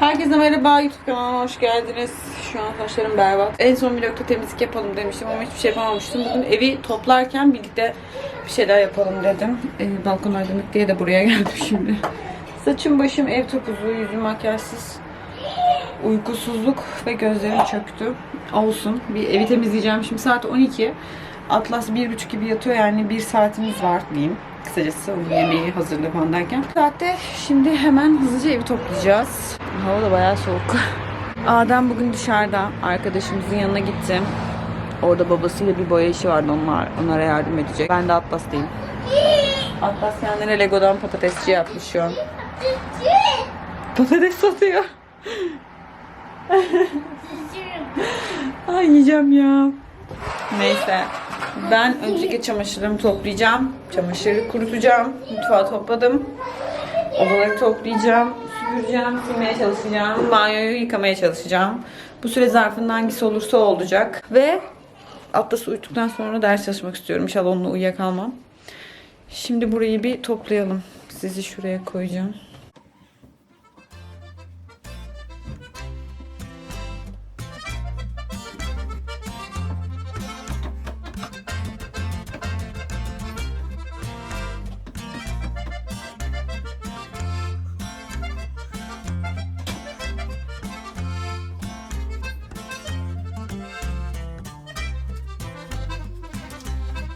Herkese merhaba YouTube kanalıma hoş geldiniz. Şu an saçlarım berbat. En son vlogda temizlik yapalım demiştim ama hiçbir şey yapamamıştım. Bugün evi toplarken birlikte bir şeyler yapalım dedim. Ee, balkon aydınlık diye de buraya geldim şimdi. Saçım başım ev topuzu, yüzüm makyajsız. Uykusuzluk ve gözlerim çöktü. Olsun. Bir evi temizleyeceğim. Şimdi saat 12. Atlas 1.30 gibi yatıyor yani bir saatimiz var diyeyim. Kısacası onun yemeği hazırlığı falan derken. Saatte şimdi hemen hızlıca evi toplayacağız. Hava da bayağı soğuk. Adem bugün dışarıda. Arkadaşımızın yanına gittim. Orada babasıyla bir boya işi vardı. Onlar, onlara yardım edecek. Ben de Atlas'tayım. Atlas kendine Lego'dan patatesçi yapmış şu an. Patates satıyor. Ay yiyeceğim ya. Neyse. Ben öncelikle çamaşırlarımı toplayacağım. Çamaşırı kurutacağım. Mutfağı topladım. Odaları toplayacağım. Süpüreceğim, silmeye çalışacağım. Banyoyu yıkamaya çalışacağım. Bu süre zarfında hangisi olursa olacak. Ve Atlas'ı uyuduktan sonra ders çalışmak istiyorum. İnşallah onunla uyuyakalmam. Şimdi burayı bir toplayalım. Sizi şuraya koyacağım.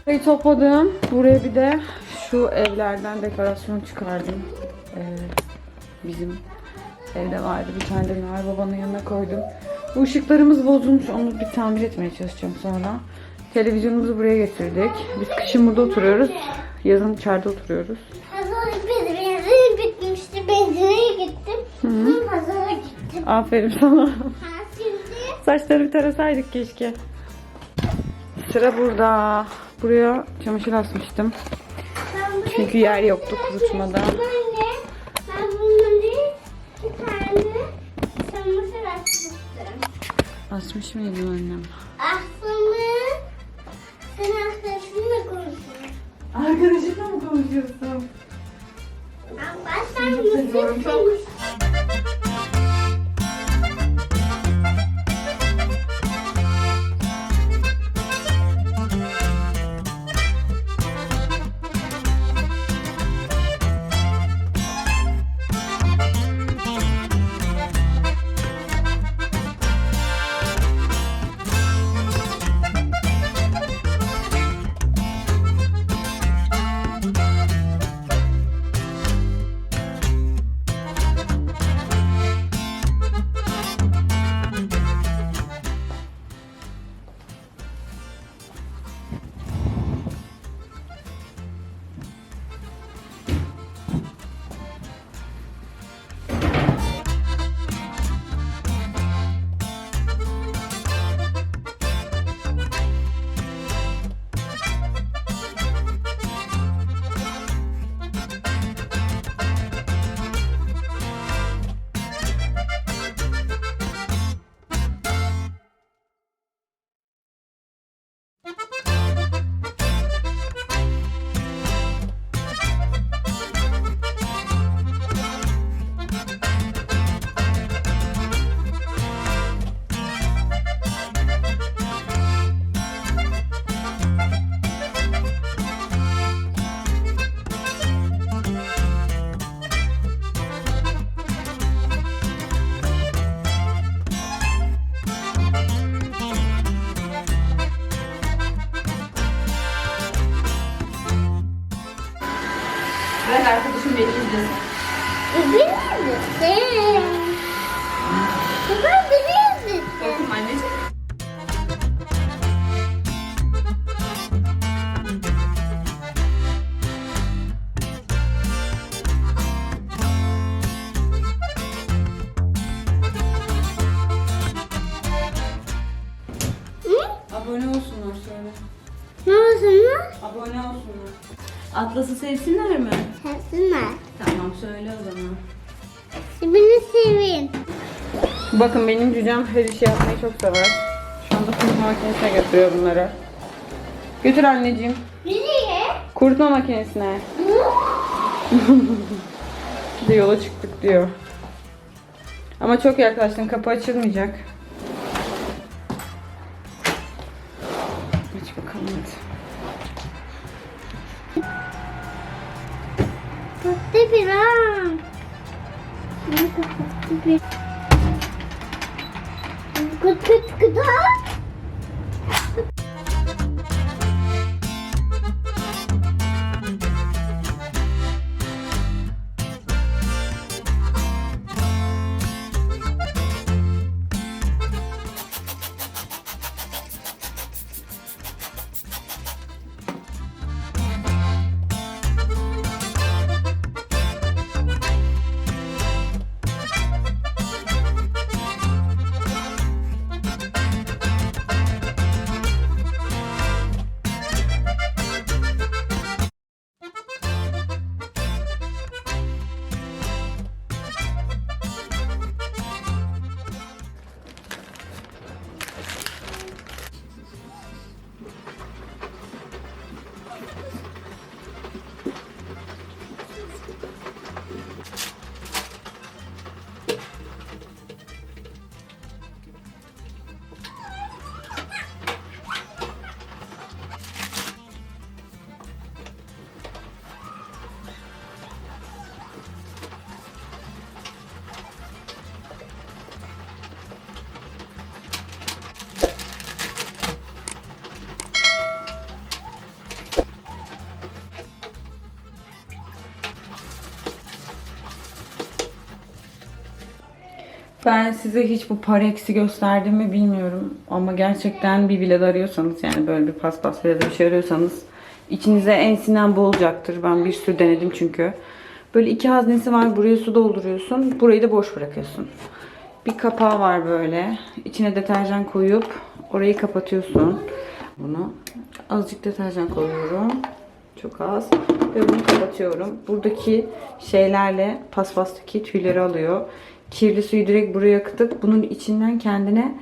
Burayı topladım. Buraya bir de şu evlerden dekorasyon çıkardım. Ee, bizim evde vardı. Bir tane de Noel Baba'nın yanına koydum. Bu ışıklarımız bozulmuş. Onu bir tamir etmeye çalışacağım sonra. Televizyonumuzu buraya getirdik. Biz kışın burada oturuyoruz. Yazın içeride oturuyoruz. Pazara benzin bitmişti. Benzine gittim. Hı. Pazara gittim. Aferin sana. Saçları bir tarasaydık keşke. Sıra burada. Buraya çamaşır asmıştım. Çünkü yer yoktu kurutmada. Asmış mıydın annem? Aslında sen arkadaşınla konuşuyorsun. Arkadaşınla mı konuşuyorsun? Ben Çok seviyorum, çok. Ben arkadaşım beni izlesin. Biliyor musun? Ben Atlas'ı sevsinler mi? Sensinler. Tamam söyle o zaman. Beni sevin. Bakın benim cücem her işi yapmayı çok sever. Şu anda kurutma makinesine götürüyor bunları. Götür anneciğim. Nereye? Kurutma makinesine. Bir de yola çıktık diyor. Ama çok yaklaştın. Kapı açılmayacak. Kıt kıt kıt Ben size hiç bu Parex'i gösterdim mi bilmiyorum. Ama gerçekten bir bilet arıyorsanız yani böyle bir paspas ya bir şey arıyorsanız içinize en sinen bu olacaktır. Ben bir sürü denedim çünkü. Böyle iki haznesi var. Buraya su dolduruyorsun. Burayı da boş bırakıyorsun. Bir kapağı var böyle. İçine deterjan koyup orayı kapatıyorsun. Bunu azıcık deterjan koyuyorum. Çok az. Ve bunu kapatıyorum. Buradaki şeylerle paspastaki tüyleri alıyor. Kirli suyu direkt buraya akıtıp bunun içinden kendine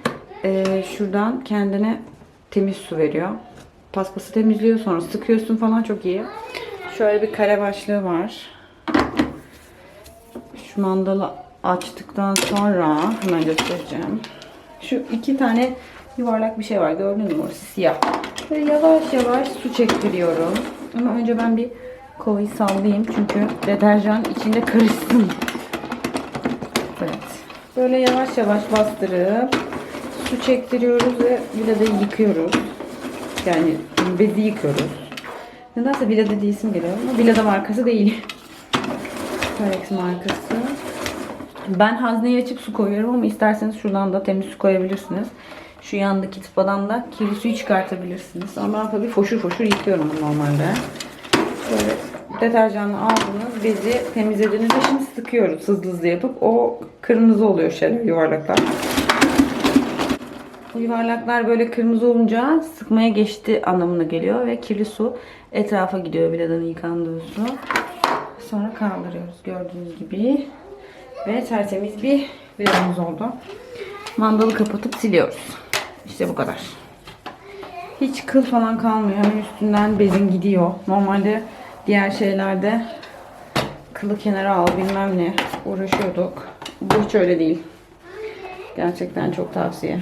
eee, şuradan kendine temiz su veriyor. Paspası temizliyor sonra sıkıyorsun falan çok iyi. Şöyle bir kare başlığı var. Şu mandalı açtıktan sonra hemen göstereceğim. Şu iki tane yuvarlak bir şey var. Gördün mü orası siyah. Böyle yavaş yavaş su çektiriyorum. Ama önce ben bir kovayı sallayayım. Çünkü deterjan içinde karışsın. Böyle yavaş yavaş bastırıp su çektiriyoruz ve vilada yıkıyoruz. Yani bezi yıkıyoruz. Nedense Vilada diye isim geliyor ama Vilada markası değil. Parex markası. Ben hazneyi açıp su koyuyorum ama isterseniz şuradan da temiz su koyabilirsiniz. Şu yandaki tıpadan da kirli suyu çıkartabilirsiniz. Ama ben tabii foşur foşur yıkıyorum normalde. Deterjanla aldınız, bezi temizlediğinizde şimdi sıkıyoruz hızlı hızlı yapıp. O kırmızı oluyor şeyler, yuvarlaklar. Bu yuvarlaklar böyle kırmızı olunca sıkmaya geçti anlamına geliyor ve kirli su etrafa gidiyor biladanın yıkandığı su. Sonra kaldırıyoruz gördüğünüz gibi. Ve tertemiz bir biladamız oldu. Mandalı kapatıp siliyoruz. İşte bu kadar. Hiç kıl falan kalmıyor. Hemen üstünden bezin gidiyor. Normalde diğer şeylerde kılı kenara al bilmem ne uğraşıyorduk. Bu hiç öyle değil. Gerçekten çok tavsiye.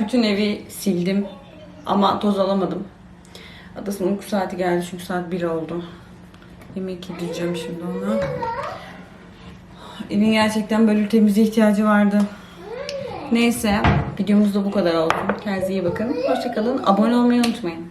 Bütün evi sildim ama toz alamadım. Adasının uyku saati geldi çünkü saat 1 oldu. Yemek yedireceğim şimdi ona. Evin gerçekten böyle temizliğe ihtiyacı vardı. Neyse videomuz da bu kadar olsun. Kendinize iyi bakın. Hoşçakalın. Abone olmayı unutmayın.